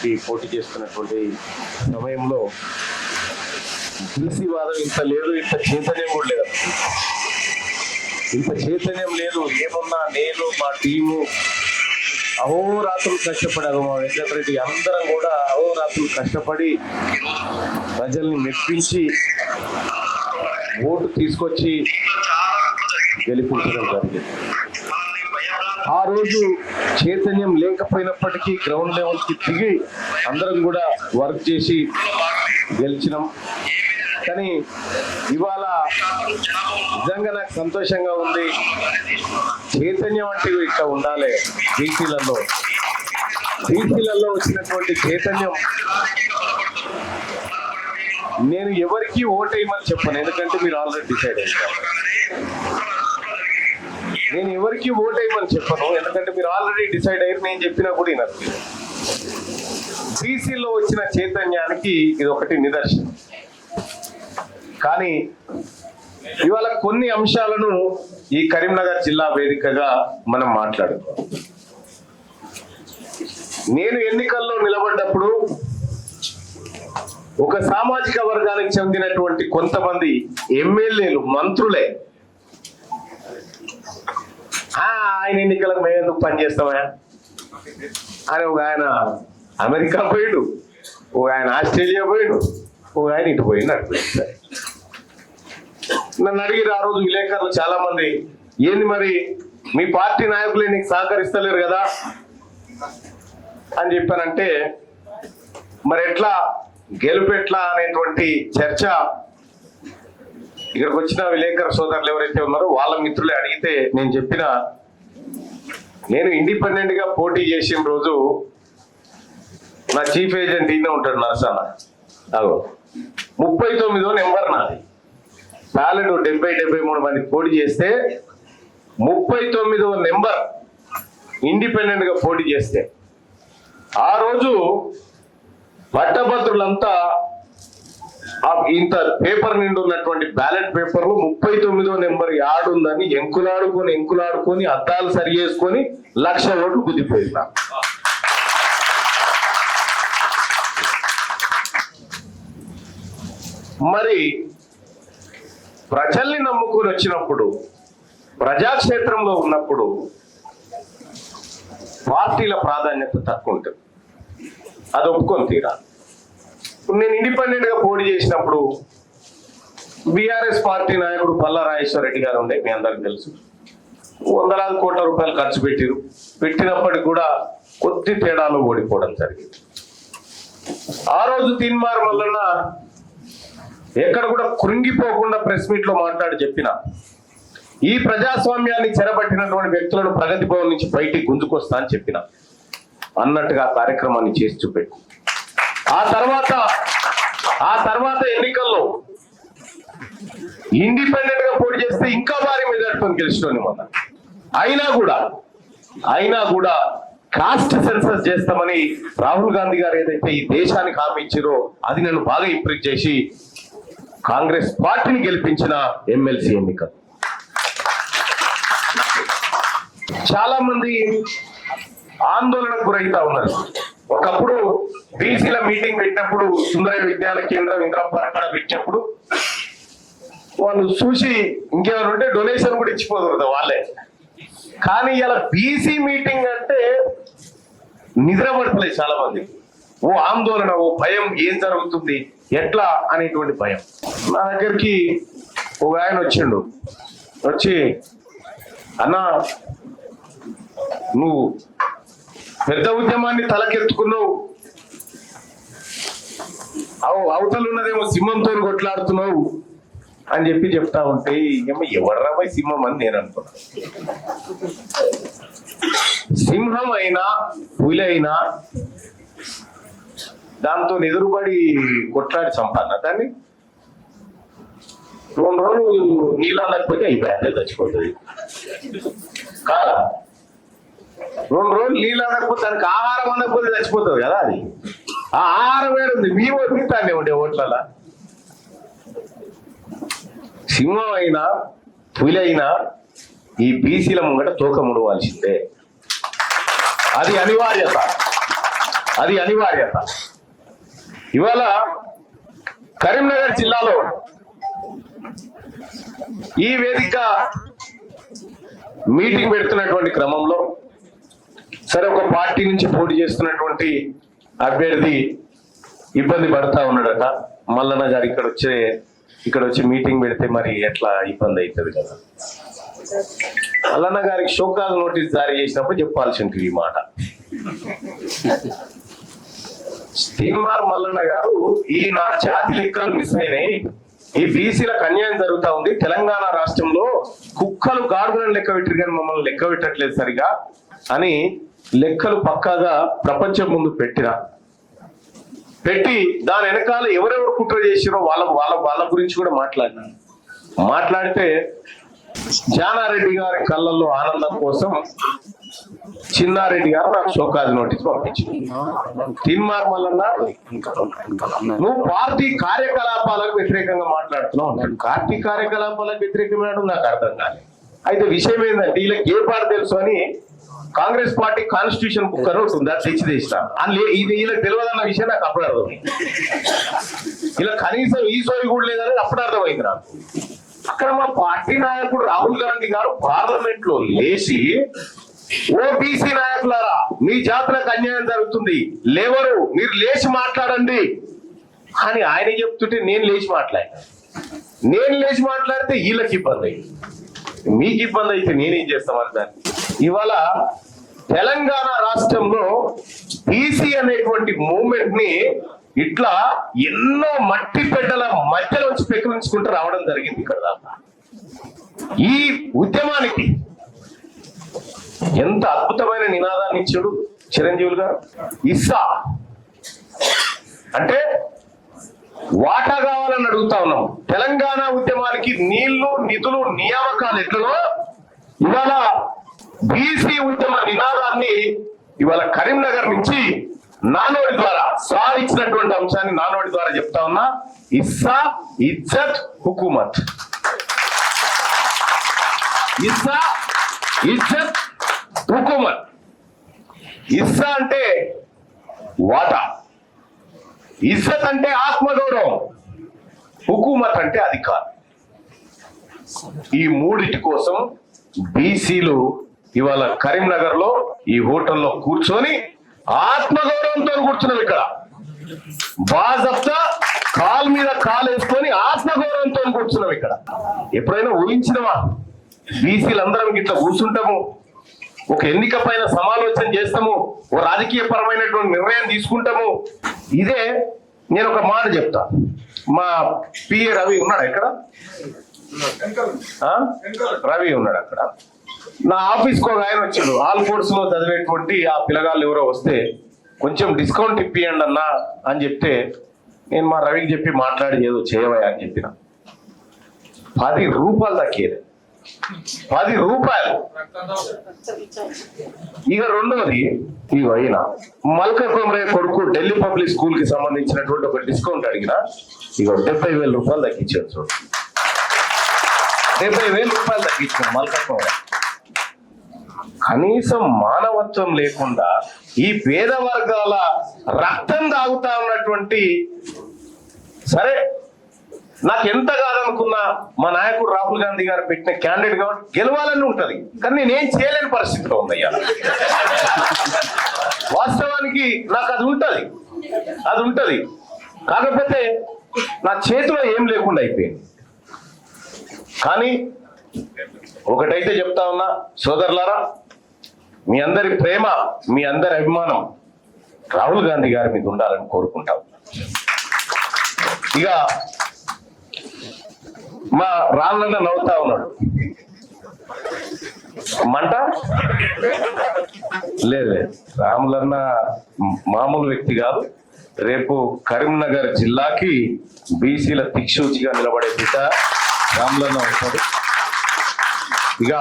అల్పట పోటీ చేస్తున్నటువంటి సమయంలో తులసివాదం ఇంత లేదు ఇంత చైతన్యం కూడా లేదు. ఇంత చైతన్యం లేదు ఏమున్నా నేను మా టీము అహోరాత్రులు కష్టపడారు మా వెంకటరెడ్డి అందరం కూడా అహోరాత్రులు కష్టపడి ప్రజల్ని మెప్పించి ఓటు తీసుకొచ్చి గెలిపించడం జరిగింది. ఆ రోజు చైతన్యం లేకపోయినప్పటికీ గ్రౌండ్ లెవెల్కి దిగి అందరం కూడా వర్క్ చేసి గెలిచినాం. కానీ ఇవాళ నిజంగా నాకు సంతోషంగా ఉంది. చైతన్యం అంటే ఇట్లా ఉండాలి బీసీలలో. బీసీలలో వచ్చినటువంటి చైతన్యం నేను ఎవరికి ఓటేయమని చెప్పను. ఎందుకంటే మీరు ఆల్రెడీ డిసైడ్ అయ్యారు నేను ఎవరికి ఓటేయమని చెప్పను. ఎందుకంటే మీరు ఆల్రెడీ డిసైడ్ అయ్యారు నేను చెప్పినా కూడా వినరు. బీసీలో వచ్చిన చైతన్యానికి ఇది ఒకటి నిదర్శనం. కానీ ఇవాళ కొన్ని అంశాలను ఈ కరీంనగర్ జిల్లా వేదికగా మనం మాట్లాడుకోవాలి. నేను ఎన్నికల్లో నిలబడ్డప్పుడు ఒక సామాజిక వర్గానికి చెందినటువంటి కొంతమంది ఎమ్మెల్యేలు మంత్రులే ఆయన ఎన్నికలకు మేము ఎందుకు పనిచేస్తామా అని ఒక ఆయన అమెరికా పోయిడు. ఒక ఆయన ఆస్ట్రేలియా పోయిడు. ఒక ఆయన ఇటు పోయిండు అటు నన్ను అడిగిరు ఆ రోజు విలేకరులు చాలా మంది ఏంది మరి మీ పార్టీ నాయకులే నీకు సహకరిస్తలేరు కదా? అని చెప్పానంటే మరి ఎట్లా? గెలుపెట్లా అనేటువంటి చర్చ ఇక్కడికి వచ్చిన విలేకరు సోదరులు ఎవరైతే ఉన్నారో వాళ్ళ మిత్రులే అడిగితే నేను చెప్పిన నేను ఇండిపెండెంట్గా పోటీ చేసిన రోజు నా చీఫ్ ఏజెంట్ ఈయన ఉంటాడు నరసాన అగో. ముప్పై తొమ్మిదో నెంబర్ నాది. బ్యాలెట్ డెబ్బై డెబ్బై మూడు మంది పోటీ చేస్తే ముప్పై తొమ్మిదో నెంబర్ ఇండిపెండెంట్గా పోటీ చేస్తే. ఆ రోజు పట్టభద్రులంతా ఇంత పేపర్ నిండి ఉన్నటువంటి బ్యాలెట్ పేపర్లు ముప్పై తొమ్మిదో నెంబర్ యాడుందని ఎంకులాడుకొని ఎంకులాడుకొని అద్దాలు సరి చేసుకొని లక్ష ఓట్లు గుద్దిపోయింది మరి ప్రజల్ని నమ్ముకొని వచ్చినప్పుడు ప్రజాక్షేత్రంలో ఉన్నప్పుడు పార్టీల ప్రాధాన్యత తక్కువ ఉంటుంది. అది ఒప్పుకొని తీరా ఇప్పుడు నేను ఇండిపెండెంట్గా పోటీ చేసినప్పుడు బీఆర్ఎస్ పార్టీ నాయకుడు పల్లా రాజేశ్వర రెడ్డి గారు ఉండే మీ అందరికి తెలుసు. వందలాది కోట్ల రూపాయలు ఖర్చు పెట్టిరు. పెట్టినప్పటికి కూడా కొద్ది తేడాలు ఓడిపోవడం జరిగింది. ఆ రోజు తీన్మార్ వలన ఎక్కడ కూడా కృంగిపోకుండా ప్రెస్ మీట్లో మాట్లాడి చెప్పిన ఈ ప్రజాస్వామ్యాన్ని చెరబట్టినటువంటి వ్యక్తులను ప్రగతి భవన్ నుంచి బయటికి గుంజుకొస్తా అని చెప్పిన అన్నట్టుగా కార్యక్రమాన్ని చేసి చూపెట్టి ఆ తర్వాత ఆ తర్వాత ఎన్నికల్లో ఇండిపెండెంట్గా పోటీ చేస్తే ఇంకా భారీ మెజార్టీతో గెలిచినోని మొన్న. అయినా కూడా అయినా కూడా కాస్ట్ సెన్సస్ చేస్తామని రాహుల్ గాంధీ గారు ఏదైతే ఈ దేశానికి హామీ ఇచ్చారో అది నన్ను బాగా ఇంప్రెస్ చేసి కాంగ్రెస్ పార్టీని గెలిపించిన ఎమ్మెల్సీ ఎన్నిక. చాలా మంది ఆందోళనకు గురైతా ఉన్నారు. ఒకప్పుడు బీసీల మీటింగ్ పెట్టినప్పుడు సుందర విజ్ఞాన కేంద్రం ఇంకా అక్కడ పెట్టినప్పుడు వాళ్ళు చూసి ఇంకేమైనా ఉంటే డొనేషన్ కూడా ఇచ్చిపోదు వాళ్ళే. కానీ ఇలా బీసీ మీటింగ్ అంటే నిద్రపడతలేదు చాలా మంది ఓ ఆందోళన ఓ భయం ఏం జరుగుతుంది ఎట్లా అనేటువంటి భయం. నా దగ్గరికి ఒక ఆయన వచ్చిండు. వచ్చి అన్నా నువ్వు పెద్ద ఉద్యమాన్ని తలకెత్తుకున్నావు. అవు అవతలున్నదేమో సింహంతో కొట్లాడుతున్నావు అని చెప్పి చెప్తా ఉంటే ఏమో ఎవడరా పోయి సింహం అని నేను అనుకున్నా. సింహం అయినా పులి అయినా దాంతో ఎదురుబడి కొట్లాడి సంపాదన దాన్ని? రెండు రోజులు నీళ్ళు అందకపోతే చచ్చిపోతుంది. కాదా? రెండు రోజులు నీళ్ళు అందకపోతే దానికి ఆహారం అందకపోతే చచ్చిపోతుంది కదా అది. ఆ ఆహారం వేడుంది మీ ఓటు ఉండే ఓట్లలా సింహం అయినా పులైనా ఈ బీసీల ముంగట తోక ముడవాల్సిందే. అది అనివార్యత. అది అనివార్యత. ఇవాళ కరీంనగర్ జిల్లాలో ఈ వేదిక మీటింగ్ పెడుతున్నటువంటి క్రమంలో సరే ఒక పార్టీ నుంచి పోటీ చేస్తున్నటువంటి అభ్యర్థి ఇబ్బంది పడతా ఉన్నాడట. మల్లన్న గారు ఇక్కడ వచ్చే ఇక్కడ వచ్చి మీటింగ్ పెడితే మరి ఎట్లా ఇబ్బంది అవుతుంది కదా? మల్లన్న గారికి షోకాల్ నోటీస్ జారీ చేసినప్పుడు చెప్పాల్సి ఉంటుంది ఈ మాట. శ్రీమార్ మల్లన్న గారు ఈ నా జాతి లెక్కలు మిస్ అయినాయి. ఈ బీసీలకు అన్యాయం జరుగుతూ ఉంది. తెలంగాణ రాష్ట్రంలో కుక్కలు గాడుగులను లెక్క పెట్టిరు కానీ మమ్మల్ని లెక్క పెట్టట్లేదు సరిగా అని లెక్కలు పక్కాగా ప్రపంచం ముందు పెట్టిన. పెట్టి దాని వెనకాల ఎవరెవరు కుట్ర చేసిరో వాళ్ళ వాళ్ళ వాళ్ళ గురించి కూడా మాట్లాడినాను మాట్లాడితే జానారెడ్డి గారి కళ్ళల్లో ఆనందం కోసం చిన్నారెడ్డి గారు నాకు షోకాజ్ నోటీస్ పంపించింది తిన్మార్ మల్లన్న నువ్వు పార్టీ కార్యకలాపాలకు వ్యతిరేకంగా మాట్లాడుతున్నావు. పార్టీ కార్యకలాపాలకు వ్యతిరేకమైన నాకు అర్థం కాలేదు. అయితే విషయం ఏంటంటే వీళ్ళకి ఏ పాట తెలుసు అని కాంగ్రెస్ పార్టీ కాన్స్టిట్యూషన్ బుక్ అని ఒకటి అది తెచ్చి తెచ్చిన ఇది వీళ్ళకి తెలియదన్న విషయం నాకు అప్పుడు అర్థం ఇలా కనీసం ఈ సోయి కూడా లేదని అప్పుడు అర్థమైంది నాకు. అక్కడ మా పార్టీ నాయకుడు రాహుల్ గాంధీ గారు పార్లమెంట్లో లేచి ఓబీసీ నాయకులారా మీ జాతులకు అన్యాయం జరుగుతుంది. లేవరు మీరు లేచి మాట్లాడండి. అని ఆయన చెప్తుంటే నేను లేచి మాట్లాడినా. నేను లేచి మాట్లాడితే వీళ్ళకి ఇబ్బంది. మీకు ఇబ్బంది అయితే నేనేం చేస్తామని దాన్ని? ఇవాళ తెలంగాణ రాష్ట్రంలో ఈసీ అనేటువంటి మూమెంట్ని ఇట్లా ఎన్నో మట్టి పెట్టల మధ్యలోంచి పెకిలించుకుంటూ రావడం జరిగింది ఇక్కడ దాకా. ఈ ఉద్యమానికి ఎంత అద్భుతమైన నినాదాన్ని ఇచ్చాడు చిరంజీవులు గారు? ఇస్సా. అంటే వాటా కావాలని అడుగుతా ఉన్నాం. తెలంగాణ ఉద్యమానికి నీళ్ళు నిధులు నియామకాలు ఎట్లనో ఇవాళ బీసీ ఉద్యమ నినాదాన్ని ఇవాళ కరీంనగర్ నుంచి నానోడి ద్వారా సాధించినటువంటి అంశాన్ని నానోడి ద్వారా చెప్తా ఉన్నా. ఇస్సా ఇజ్జత్ హుకుమత్. ఇస్సా ఇజ్జత్ హుకుమత్. ఇస్సా అంటే వాటా? ఇజ్జత్ అంటే ఆత్మగౌరవం. హుకుమత్ అంటే అధికారం. ఈ మూడిటి కోసం బీసీలు ఇవాళ కరీంనగర్లో ఈ హోటల్లో కూర్చొని ఆత్మగౌరవంతో కూర్చున్నాం ఇక్కడ. బాజప్తా కాల్ మీద కాలు వేసుకొని ఆత్మగౌరవంతో కూర్చున్నాం ఇక్కడ. ఎప్పుడైనా ఊహించినవా? బీసీలు అందరం ఇట్లా కూర్చుంటాము ఒక ఎన్నిక పైన సమాలోచన చేస్తాము ఓ రాజకీయ పరమైనటువంటి నిర్ణయం తీసుకుంటాము. ఇదే నేను ఒక మాట చెప్తా. మా పిఏ రవి ఉన్నాడు ఇక్కడ? రవి ఉన్నాడు అక్కడ. నా ఆఫీస్కి ఒక ఆయన వచ్చాడు. ఆల్ కోర్స్లో చదివేటువంటి ఆ పిల్లగాళ్ళు ఎవరో వస్తే కొంచెం డిస్కౌంట్ ఇప్పియండి అన్నా అని చెప్తే నేను మా రవికి చెప్పి మాట్లాడి ఏదో చేయవయ్యా అని చెప్పిన. పది రూపాయలు దక్కేది. పది రూపాయలు. ఇక రెండవది ఇగో అయినా మల్క కొమరే కొడుకు ఢిల్లీ పబ్లిక్ స్కూల్కి సంబంధించినటువంటి ఒక డిస్కౌంట్ అడిగిన ఇక డెబ్బై వేల రూపాయలు తగ్గించాడు చూడు. డెబ్బై వేల రూపాయలు తగ్గించాడు మల్క కొమరే కనీసం మానవత్వం లేకుండా ఈ పేద వర్గాల రక్తం తాగుతా ఉన్నటువంటి సరే నాకు ఎంత కాదనుకున్నా మా నాయకుడు రాహుల్ గాంధీ గారు పెట్టిన క్యాండిడేట్ కాబట్టి గెలవాలని ఉంటది. కానీ నేనేం చేయలేని పరిస్థితిలో ఉందయ్యా వాస్తవానికి నాకు అది ఉంటది. అది ఉంటది. కాకపోతే నా చేతిలో ఏం లేకుండా అయిపోయింది. కానీ ఒకటైతే చెప్తా ఉన్నా సోదరులారా మీ అందరి ప్రేమ మీ అందరి అభిమానం రాహుల్ గాంధీ గారి మీద ఉండాలని కోరుకుంటాం. ఇక మా రాళ్ళన్న నవ్వుతా ఉన్నాడు. మంట? లేదు లేదు. రాములన్న మామూలు వ్యక్తి కాదు. రేపు కరీంనగర్ జిల్లాకి బీసీల దిక్సూచిగా నిలబడే బిడ్డ రాములన్న ఉంటాడు. ఇక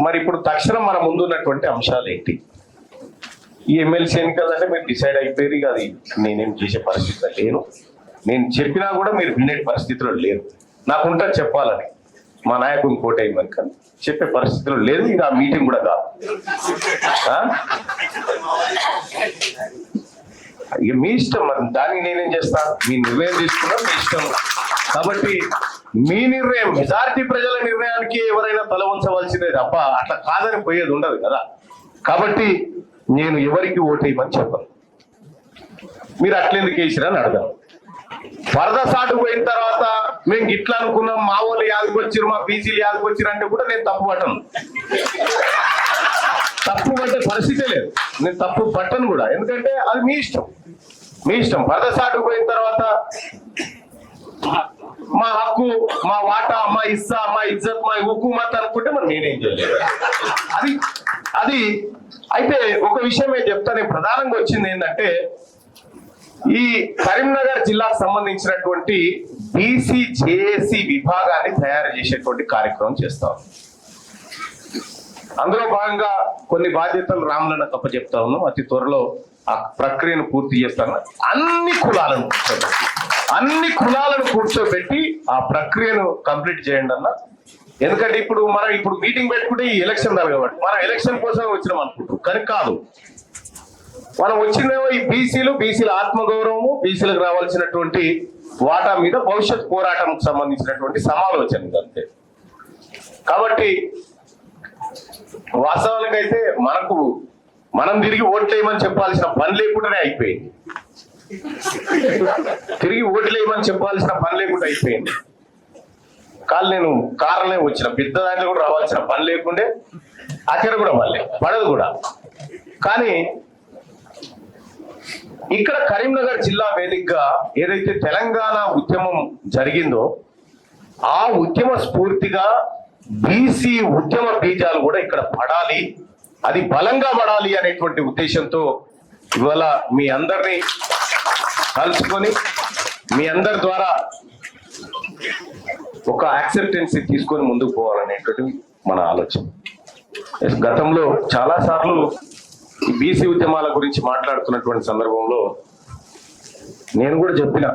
మరి ఇప్పుడు తక్షణం మన ముందు ఉన్నటువంటి అంశాలు ఏంటి? ఈ ఎమ్మెల్సీ ఎన్నికలు అంటే మీరు డిసైడ్ అయిపోయారు అది నేనేం చేసే పరిస్థితిలో లేను. నేను చెప్పినా కూడా మీరు వినే పరిస్థితిలో లేరు. నాకుంటా చెప్పాలని. మా నాయకుని కోటేయమని కానీ చెప్పే పరిస్థితులు లేదు ఇది ఆ మీటింగ్ కూడా కాదు. ఇక మీ ఇష్టం మరి నేనేం చేస్తా? మీ నిర్ణయం తీసుకున్నా మీ ఇష్టం. కాబట్టి మీ నిర్ణయం మెజారిటీ ప్రజల నిర్ణయానికి ఎవరైనా తల ఉంచవలసిందే తప్ప అట్లా కాదని పోయేది ఉండదు కదా. కాబట్టి నేను ఎవరికి ఓటేయమని చెప్పను. మీరు అట్లెందుకు వేసిరని అడగాను. వరద సాటు పోయిన తర్వాత మేము ఇట్లా అనుకున్నాం మా వాళ్ళు యాదకొచ్చిరు మా బీసీలు యాదకొచ్చిరు అంటే కూడా నేను తప్పు పట్టను. తప్పు పట్టే పరిస్థితే లేదు. నేను తప్పు పట్టను కూడా. ఎందుకంటే అది మీ ఇష్టం. మీ ఇష్టం. వరద సాటు పోయిన తర్వాత మా హక్కు మా వాటా మా ఇస్సా మా ఇజ్జత్ మా హుకుమత్ అనుకుంటే మనం నేనేం చేయలేదు అది అది అయితే ఒక విషయం నేను చెప్తా నేను ప్రధానంగా వచ్చింది ఏంటంటే ఈ కరీంనగర్ జిల్లాకు సంబంధించినటువంటి బీసీ జేఏసీ విభాగాన్ని తయారు చేసేటువంటి కార్యక్రమం చేస్తాం అందులో భాగంగా కొన్ని బాధ్యతలు రాములను తప్ప చెప్తా ఉన్నాం. అతి త్వరలో ఆ ప్రక్రియను పూర్తి చేస్తాను అన్ని కులాలను అన్ని కులాలను కూర్చోబెట్టి ఆ ప్రక్రియను కంప్లీట్ చేయండి అన్న. ఎందుకంటే ఇప్పుడు మనం ఇప్పుడు మీటింగ్ పెట్టుకుంటే ఈ ఎలక్షన్ రాదు కాబట్టి. మనం ఎలక్షన్ కోసం వచ్చినాం అనుకుంటాం కానీ కాదు. మనం వచ్చిందేమో ఈ బీసీలు బీసీల ఆత్మగౌరవము బీసీలకు రావాల్సినటువంటి వాటా మీద భవిష్యత్ పోరాటంకు సంబంధించినటువంటి సమాలోచన అంతే. కాబట్టి వాస్తవానికైతే మనకు మనం తిరిగి ఓట్లేయమని చెప్పాల్సిన పని లేకుండానే అయిపోయింది. తిరిగి ఓట్లేయమని చెప్పాల్సిన పని లేకుండా అయిపోయింది. కానీ నేను కారణమే వచ్చిన పెద్ద దాంట్లో కూడా రావాల్సిన పని లేకుండే అక్కడ కూడా మళ్ళీ పడదు కూడా. కానీ ఇక్కడ కరీంనగర్ జిల్లా వేదికగా ఏదైతే తెలంగాణ ఉద్యమం జరిగిందో ఆ ఉద్యమ స్ఫూర్తిగా బీసీ ఉద్యమ బీజాలు కూడా ఇక్కడ పడాలి అది బలంగా పడాలి అనేటువంటి ఉద్దేశంతో ఇవాళ మీ అందరినీ కలుసుకొని మీ అందరి ద్వారా ఒక యాక్సెప్టెన్సీ తీసుకొని ముందుకు పోవాలనేటువంటి మన ఆలోచన. గతంలో చాలా సార్లు ఈ బీసీ ఉద్యమాల గురించి మాట్లాడుతున్నటువంటి సందర్భంలో నేను కూడా చెప్పిన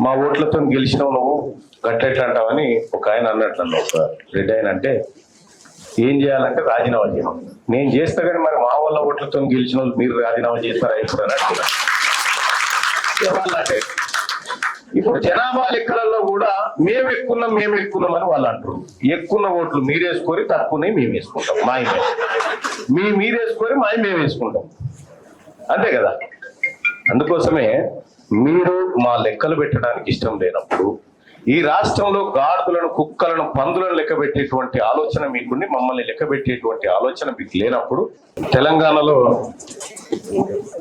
మా ఓట్లతో గెలిచినావు నువ్వు గట్టెట్లా అంటావని ఒక ఆయన అన్నట్లు ఒక రెడ్డి ఆయన అంటే ఏం చేయాలంటే రాజీనామా చేయడం నేను చేస్తా కానీ మరి మా వాళ్ళ ఓట్లతో గెలిచిన వాళ్ళు మీరు రాజీనామా చేస్తారా ఇప్పుడు అని ఇప్పుడు జనాభా లెక్కలలో కూడా మేము ఎక్కున్నాం మేము ఎక్కున్నాం అని వాళ్ళు అంటారు. ఎక్కున్న ఓట్లు మీరేసుకొని తక్కువనే మేము వేసుకుంటాం మా మీ మీరేసుకొని మా మేము వేసుకుంటాం. అంతే కదా? అందుకోసమే మీరు మా లెక్కలు పెట్టడానికి ఇష్టం లేనప్పుడు ఈ రాష్ట్రంలో గాడులను కుక్కలను పందులను లెక్క పెట్టేటువంటి ఆలోచన మీకుండి మమ్మల్ని లెక్క పెట్టేటువంటి ఆలోచన మీకు లేనప్పుడు తెలంగాణలో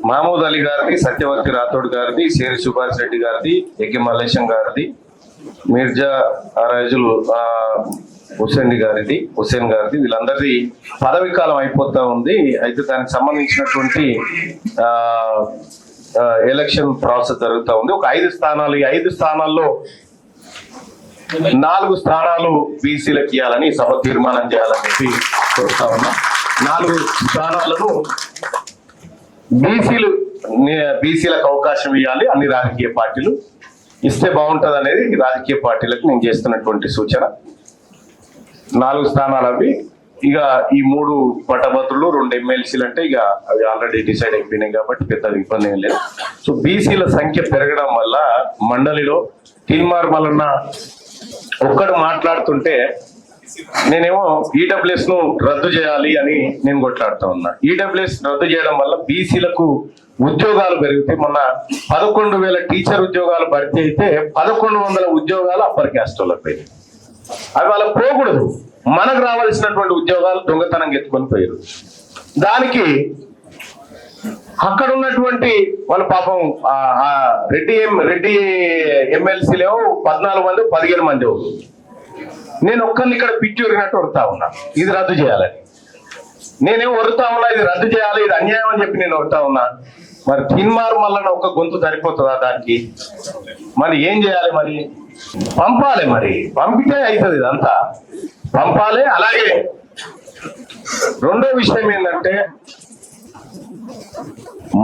మహమూద్ అలీ గారిది సత్యవర్తి రాథోడ్ గారిది శేరి సుభాష్ రెడ్డి గారిది ఎగ్గి మల్లేశం గారిది మిర్జా రాజుల్ ఆ, హుసేన్ గారిది హుసేన్ గారిది వీళ్ళందరిది పదవి కాలం అయిపోతా ఉంది. అయితే దానికి సంబంధించినటువంటి ఎలక్షన్ ప్రాసెస్ జరుగుతూ ఉంది. ఒక ఐదు స్థానాలు ఈ ఐదు స్థానాల్లో నాలుగు స్థానాలు బీసీలకు ఇవ్వాలని సభ తీర్మానం చేయాలని చెప్పి కోరుతా ఉన్నా. నాలుగు స్థానాలను బీసీలు బీసీలకు అవకాశం ఇవ్వాలి అన్ని రాజకీయ పార్టీలు. ఇస్తే బాగుంటుంది అనేది రాజకీయ పార్టీలకు నేను చేస్తున్నటువంటి సూచన. నాలుగు స్థానాలు అవి. ఇక ఈ మూడు పట్టభద్రులు రెండు ఎమ్మెల్సీలు అంటే ఇక అవి ఆల్రెడీ డిసైడ్ అయిపోయినాయి కాబట్టి పెద్ద ఇబ్బంది ఏం లేదు. సో బీసీల సంఖ్య పెరగడం వల్ల మండలిలో తిన్మార్మలన్న ఒక్కడు మాట్లాడుతుంటే నేనేమో ఈడబ్ల్యూఎస్ను రద్దు చేయాలి అని నేను కొట్లాడుతా ఉన్నా. ఈడబ్ల్యూఎస్ రద్దు చేయడం వల్ల బీసీలకు ఉద్యోగాలు పెరుగుతాయి మొన్న పదకొండు వేల టీచర్ ఉద్యోగాలు భర్తీ అయితే పదకొండు వందల ఉద్యోగాలు అప్పర్ క్యాస్ట్ వాళ్ళకి పోయినాయి. అవి వాళ్ళకి పోకూడదు. మనకు రావాల్సినటువంటి ఉద్యోగాలు దొంగతనం ఎత్తుకొని పోయారు. దానికి అక్కడ ఉన్నటువంటి వాళ్ళ పాపం రెడ్డి ఎం- రెడ్డి ఎమ్మెల్సీలేమో పద్నాలుగు మంది పదిహేను మంది నేను ఒక్కరిని ఇక్కడ పిచ్చి ఉరిగినట్టు వరుతా ఉన్నా. ఇది రద్దు చేయాలని. నేనేం వరుతా ఉన్నా ఇది రద్దు చేయాలి ఇది అన్యాయం అని చెప్పి నేను వరుతా ఉన్నా. మరి తిన్మారు మళ్ళీ ఒక గొంతు సరిపోతుందా దానికి? మరి ఏం చేయాలి మరి? పంపాలి మరి. పంపితే అవుతుంది ఇదంతా. పంపాలి అలాగే. రెండో విషయం ఏంటంటే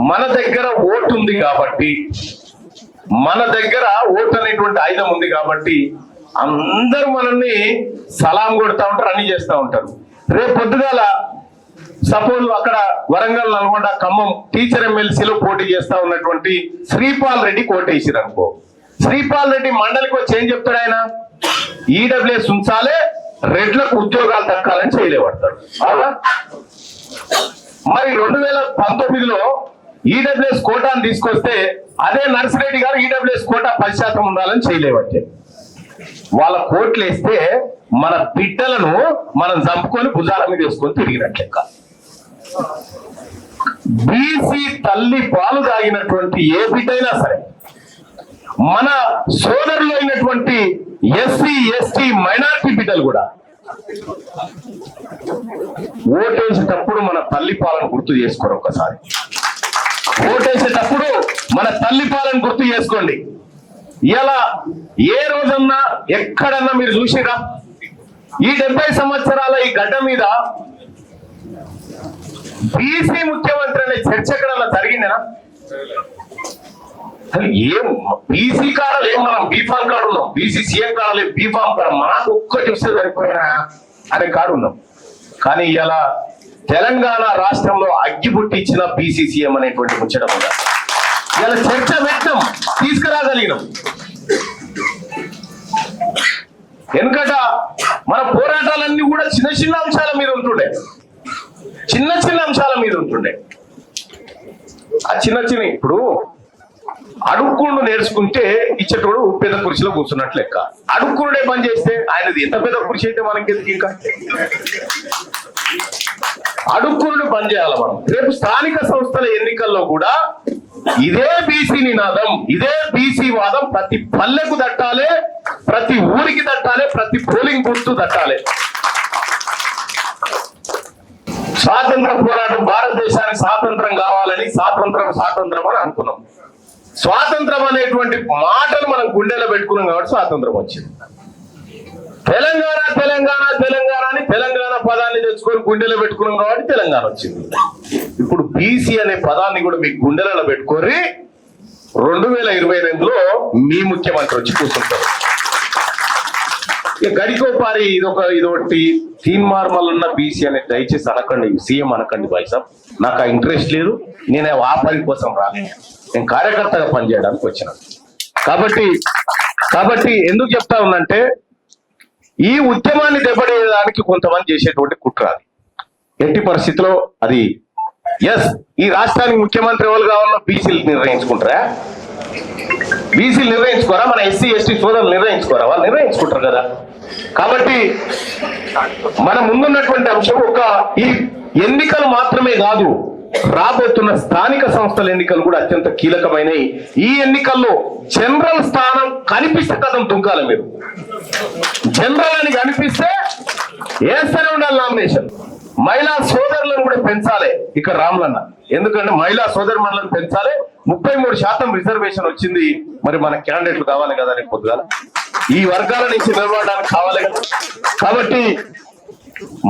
మన దగ్గర ఓటు ఉంది కాబట్టి మన దగ్గర ఓటు అనేటువంటి ఆయుధం ఉంది కాబట్టి అందరూ మనల్ని సలాం కొడతా ఉంటారు అన్ని చేస్తూ ఉంటారు. రేపు పొద్దుగాల సపోజ్ అక్కడ వరంగల్ నల్గొండ ఖమ్మం టీచర్ ఎమ్మెల్సీలో పోటీ చేస్తా ఉన్నటువంటి శ్రీపాల్ రెడ్డి కోటేసిరు అనుకో శ్రీపాల్ రెడ్డి మండలికి వచ్చి ఏం చెప్తాడు ఆయన? ఈడబ్ల్యూఎస్ ఉంచాలే రెడ్లకు ఉద్యోగాలు దక్కాలని చేయలేబడతాడు అవునా? మరి రెండు వేల పంతొమ్మిదిలో ఈడబ్ల్యూఎస్ కోటాను తీసుకొస్తే అదే నర్సిరెడ్డి గారు ఈడబ్ల్యూఎస్ కోటా పది శాతం ఉండాలని చేయలేవట్టే. వాళ్ళ కోట్లు వేస్తే మన బిడ్డలను మనం చంపుకొని భుజాల మీద వేసుకొని తిరిగినట్లెక్క బీసీ తల్లి పాలు తాగినటువంటి ఏ బిడ్డైనా సరే మన సోదరులు అయినటువంటి ఎస్సీ ఎస్టీ మైనారిటీ బిడ్డలు కూడా ఓటేసేటప్పుడు మన తల్లి పాలన గుర్తు చేసుకోరు ఒకసారి. ఓటేసేటప్పుడు మన తల్లి పాలన గుర్తు చేసుకోండి. ఇలా ఏ రోజన్నా ఎక్కడన్నా మీరు చూసిరా? ఈ డెబ్బై సంవత్సరాల ఈ గడ్డ మీద బీసీ ముఖ్యమంత్రి అనే చర్చ ఎక్కడన్నా జరిగిందేనా? ఏం? బీసీ కాడలు ఏం మనం బీఫామ్ కాడ ఉన్నాం. బీసీ సీఎం కాడలే బీఫామ్ కాడ మనకు ఒక్కటి వస్తే సరిపోయినా అనే కాడు ఉన్నాం. కానీ ఇలా తెలంగాణ రాష్ట్రంలో అగ్గి పుట్టించిన బీసీ సీఎం అనేటువంటి ముచ్చడం ఇలా చర్చ పెట్టం తీసుకురాగలిగినాం. ఎందుకట మన పోరాటాలన్నీ కూడా చిన్న చిన్న అంశాల మీద ఉంటుండే. చిన్న చిన్న అంశాల మీద ఉంటుండే. ఆ చిన్న చిన్న ఇప్పుడు అడుక్కుండు నేర్చుకుంటే ఇచ్చేటోడు పెద్ద కుర్చీలో కూర్చున్నట్లు లెక్క. అడుక్కుండే పని చేస్తే ఆయనది ఎంత పెద్ద కుర్చీ అయితే మనకి ఇంకా? అడుక్కునుడు పని చేయాలి మనం. రేపు స్థానిక సంస్థల ఎన్నికల్లో కూడా ఇదే బీసీ నినాదం ఇదే బీసీ వాదం ప్రతి పల్లెకు దట్టాలి ప్రతి ఊరికి దట్టాలి ప్రతి పోలింగ్ బూత్ దట్టాలి. స్వాతంత్ర పోరాటం భారతదేశానికి స్వాతంత్రం కావాలని స్వాతంత్రం స్వాతంత్రం అని అనుకున్నాం. స్వాతంత్రం అనేటువంటి మాటను మనం గుండెలో పెట్టుకున్నాం కాబట్టి స్వాతంత్రం వచ్చింది. తెలంగాణ తెలంగాణ తెలంగాణ అని తెలంగాణ పదాన్ని తెచ్చుకొని గుండెలో పెట్టుకున్నాం కాబట్టి తెలంగాణ వచ్చింది. ఇప్పుడు బీసీ అనే పదాన్ని కూడా మీ గుండెలలో పెట్టుకొని రెండు వేల ఇరవై రెండులో మీ ముఖ్యమంత్రి వచ్చి కూర్చుంటారు. ఇక గడికోపారి ఇదొక ఇదొకటి తీన్ మార్మల్ ఉన్న బీసీ అనే దయచేసి అనకండి సీఎం అనకండి బైసాబ్ నాకు ఆ ఇంట్రెస్ట్ లేదు నేను ఆ పని కోసం రాలేదు నేను కార్యకర్తగా పనిచేయడానికి వచ్చినాను కాబట్టి కాబట్టి ఎందుకు చెప్తా ఉందంటే ఈ ఉద్యమాన్ని దెబ్బడేయడానికి కొంతమంది చేసేటువంటి కుట్ర ఎట్టి పరిస్థితిలో అది ఎస్ ఈ రాష్ట్రానికి ముఖ్యమంత్రి ఎవరు కావాలో బీసీలు నిర్ణయించుకుంటారా? బీసీలు నిర్ణయించుకోరా? మన ఎస్సీ ఎస్టీ సోదరులు నిర్ణయించుకోరా? వాళ్ళు నిర్ణయించుకుంటారు కదా. కాబట్టి మన ముందున్నటువంటి అంశం ఒక ఈ ఎన్నికలు మాత్రమే కాదు రాబోతున్న స్థానిక సంస్థల ఎన్నికలు కూడా అత్యంత కీలకమైనవి. ఈ ఎన్నికల్లో జనరల్ స్థానం కనిపిస్తే కథం తుంకాలి మీరు. జనరల్ అని కనిపిస్తే వేస్తూనే ఉండాలి నామినేషన్. మహిళా సోదరులను కూడా పెంచాలి ఇక్కడ రాములన్న. ఎందుకంటే మహిళా సోదరులను పెంచాలి. ముప్పై మూడు శాతం రిజర్వేషన్ వచ్చింది. మరి మన క్యాండిడేట్లు కావాలి కదా రేపు పొద్దుగాల? ఈ వర్గాల నుంచి నిలబడడానికి కావాలి కదా. కాబట్టి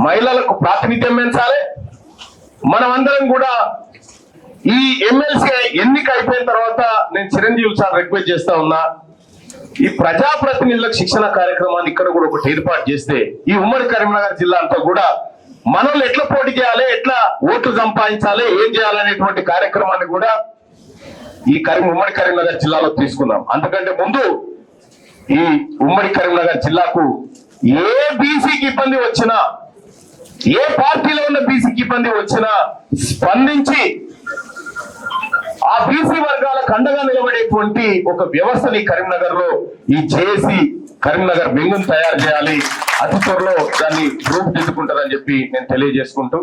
మహిళలకు ప్రాతినిధ్యం పెంచాలి. మనమందరం కూడా ఈ ఎమ్మెల్సీ ఎన్నిక అయిపోయిన తర్వాత నేను చిరంజీవి సార్ రిక్వెస్ట్ చేస్తా ఉన్నా ఈ ప్రజాప్రతినిధులకు శిక్షణ కార్యక్రమాన్ని ఇక్కడ కూడా ఒకటి ఏర్పాటు చేస్తే ఈ ఉమ్మడి కరీంనగర్ జిల్లా అంతా కూడా మనల్ని ఎట్లా పోటీ చేయాలి ఎట్లా ఓట్లు సంపాదించాలి ఏం చేయాలనేటువంటి కార్యక్రమాన్ని కూడా ఈ కరీం ఉమ్మడి కరీంనగర్ జిల్లాలో తీసుకుందాం. అందుకంటే ముందు ఈ ఉమ్మడి కరీంనగర్ జిల్లాకు ఏ బీసీకి ఇబ్బంది వచ్చినా ఏ పార్టీలో ఉన్న బీసీకి ఇబ్బంది వచ్చినా స్పందించి ఆ బీసీ వర్గాలకు అండగా నిలబడేటువంటి ఒక వ్యవస్థని కరీంనగర్లో ఈ జేఏసీ కరీంనగర్ బెంగును తయారు చేయాలి. అతి త్వరలో దాన్ని రూపుదిద్దుకుంటారని చెప్పి నేను తెలియజేసుకుంటూ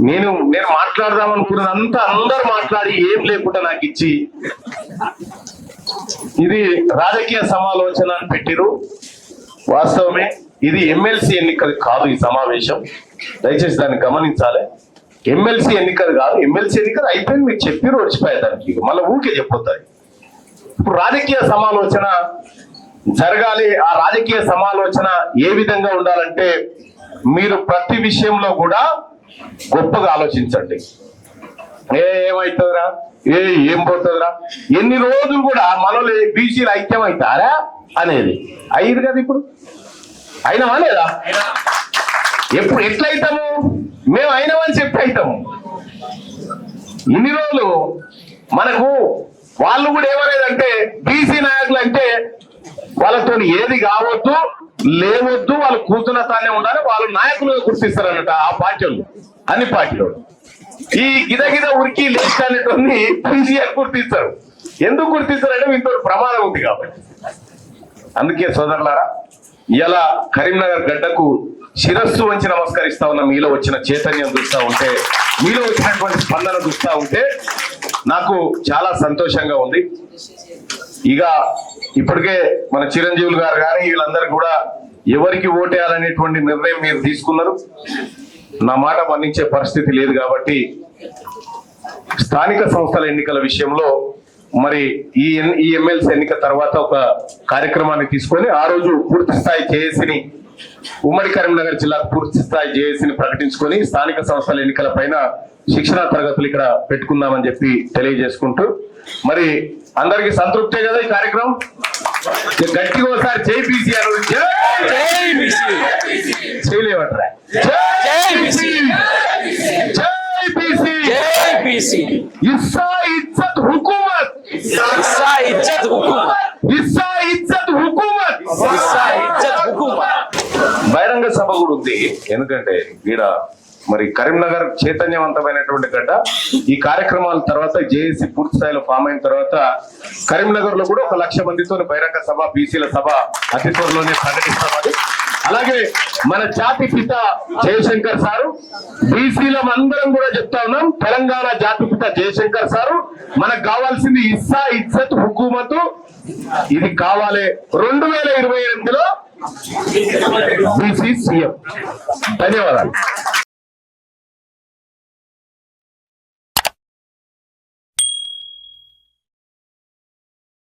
నేను నేను మాట్లాడదాం అనుకున్నదంతా అందరు మాట్లాడి ఏం లేకుండా నాకు ఇచ్చి ఇది రాజకీయ సమాలోచన అని పెట్టిరు వాస్తవమే. ఇది ఎమ్మెల్సీ ఎన్నికలు కాదు ఈ సమావేశం. దయచేసి దాన్ని గమనించాలి. ఎమ్మెల్సీ ఎన్నికలు కాదు ఎమ్మెల్సీ ఎన్నికలు అయిపోయింది మీకు చెప్పి వచ్చిపోయాయి దానికి. మళ్ళీ ఊరికే చెప్పొద్దాయి ఇప్పుడు రాజకీయ సమాలోచన జరగాలి ఆ రాజకీయ సమాలోచన ఏ విధంగా ఉండాలంటే మీరు ప్రతి విషయంలో కూడా గొప్పగా ఆలోచించండి. ఏ ఏమవుతుందిరా? ఏ ఏం పోతుందిరా? ఎన్ని రోజులు కూడా మనలో బీసీలు ఐక్యం అవుతారా అనేది. అయ్యింది కదా ఇప్పుడు? అయినవా లేదా? ఎప్పుడు ఎట్లయితాము? మేము అయినామని చెప్పి అవుతాము ఇన్ని రోజులు మనకు వాళ్ళు కూడా ఏమనేదంటే బీసీ నాయకులు అంటే వాళ్ళతో ఏది కావద్దు లేవద్దు వాళ్ళు కూర్చున్న స్థానే ఉండాలి వాళ్ళు నాయకులుగా గుర్తిస్తారన్నట ఆ పార్టీలు అన్ని పార్టీలు. ఈ గిద గిద ఉరికి లేచి అనేటువంటి బీసీఆర్ గుర్తిస్తారు. ఎందుకు గుర్తిస్తారంటే మీతో ప్రమాదం ఉంది కాబట్టి. అందుకే సోదరులారా ఇలా కరీంనగర్ గడ్డకు శిరస్సు వంచి నమస్కరిస్తా ఉన్న మీలో వచ్చిన చైతన్యం చూస్తూ ఉంటే మీలో వచ్చినటువంటి స్పందన చూస్తూ ఉంటే నాకు చాలా సంతోషంగా ఉంది. ఇక ఇప్పటికే మన చిరంజీవులు గారు కానీ వీళ్ళందరూ కూడా ఎవరికి ఓటేయాలనేటువంటి నిర్ణయం మీరు తీసుకున్నారు. నా మాట మన్నించే పరిస్థితి లేదు కాబట్టి స్థానిక సంస్థల ఎన్నికల విషయంలో మరి ఈ ఈ ఎమ్మెల్సీ ఎన్నిక తర్వాత ఒక కార్యక్రమాన్ని తీసుకొని ఆ రోజు పూర్తి స్థాయి జేఏసీని ఉమ్మడి కరీంనగర్ జిల్లా పూర్తి స్థాయి జేఏసీని ప్రకటించుకొని స్థానిక సంస్థల ఎన్నికల పైన శిక్షణ తరగతులు ఇక్కడ పెట్టుకుందామని చెప్పి తెలియజేసుకుంటూ మరి అందరికి సంతృప్తే కదా ఈ కార్యక్రమం? గట్టిగా ఒకసారి జై బీసీ అని చేయలేవట్రా? జై బీసీ! జై బీసీ! బీసీ ఇస్సా ఇజ్జత్ హుకూమత్. ఇస్సా ఇజ్జత్ హుకుమత్. ఇస్సా ఇజ్జత్ హుకూమత్. ఇస్సా ఇజ్జత్ హుకుమత్. బహిరంగ సభ కూడా ఉంది. ఎందుకంటే ఈడ మరి కరీంనగర్ చైతన్యవంతమైనటువంటి గడ్డ. ఈ కార్యక్రమాల తర్వాత జేఏసీ పూర్తి స్థాయిలో ఫామ్ అయిన తర్వాత కరీంనగర్లో కూడా ఒక లక్ష మందితో బహిరంగ సభ బీసీల సభ అతి త్వరలోనే ప్రకటిస్తామని అలాగే మన జాతి పిత జయశంకర్ సారు బీసీలం అందరం కూడా చెప్తా ఉన్నాం. తెలంగాణ జాతి పిత జయశంకర్ సారు మనకు కావాల్సింది ఇస్సా ఇజ్జత్ హుకుమతు. ఇది కావాలి. రెండు వేల ఇరవై ఎనిమిదిలో బీసీ సీఎం. ధన్యవాదాలు.